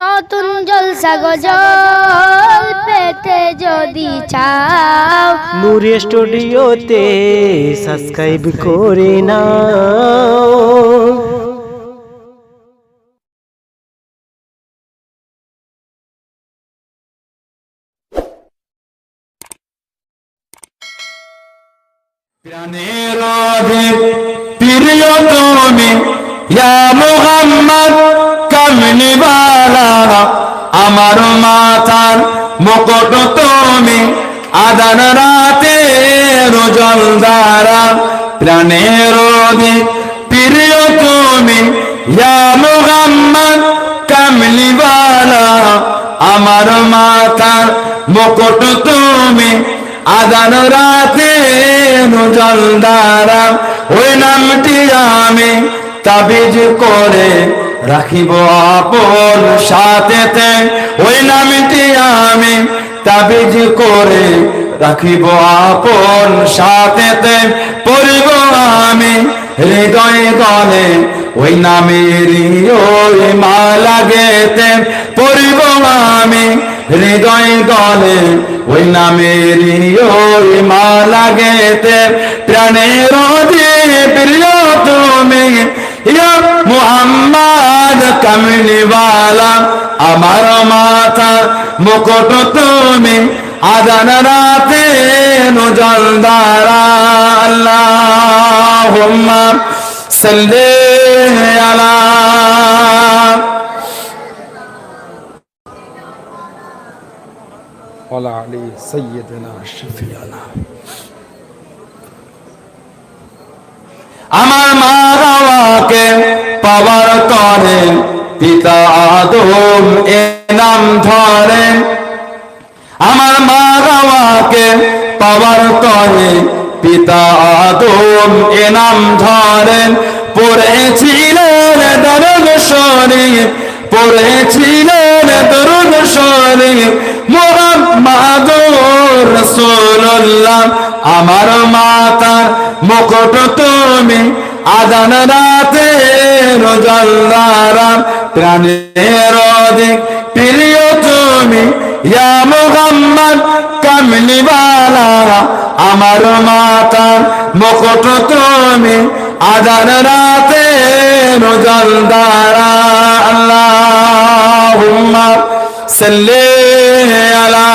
নতুন জলসা গজল পেতে যদি চাও। নূরে স্টুডিওতে সাবস্ক্রাইব করে নাও। প্রাণের প্রিয় তুমি ইয়া মুহাম্মদ। আমার মাথার মুকুট তুমি আদান রাতে রোজল দ্বারা প্রাণের প্রিয় তুমি। কামলিওয়ালা আমার মাথার মুকুট তুমি আদান রাতে জল দ্বারা। ওই নামটি আমি তাবিজ করে রাখিব আপন সাথেতে, ওই নামটি আমি তাবিজ করে রাখিব আপন সাথেতে। পড়িব আমি হৃদয় গলে, ওই নামেরই ওই মালা গেতে পড়িব আমি হৃদয় গলে, ওই নামেরই ওই মালা গেতে প্রাণের অধে প্রিয় তুমি ইয়া মুহাম্মদ কামলিওয়ালা আমার মাথা মুকুট তুমি আদান রাতে নজল দ্বারা আল্লাহুম্মা সাল্লি আলা وعلى علي سيدنا شفيعنا আমার মা বাবাকে পাওয়ার করে পিতা আদম এ নাম ধরেন। আমার মা বাবাকে পাওয়ার করে পিতা আদম এ নাম ধরেন। পড়েছিলেন দরদ শরীফ, পড়েছিলেন দরদ শরীফ। মোহাম্মদুর রাসূলুল্লাহ, আমার মাতার মুকুট তুমি আদান রাতে রোজাল্লারা প্রাণের প্রিয় তুমি মোহাম্মদ কামলিবালা আমার মাতার মুকুট তুমি, আজান রাতে নজল দ্বারা আল্লাহ সাল্লি আলা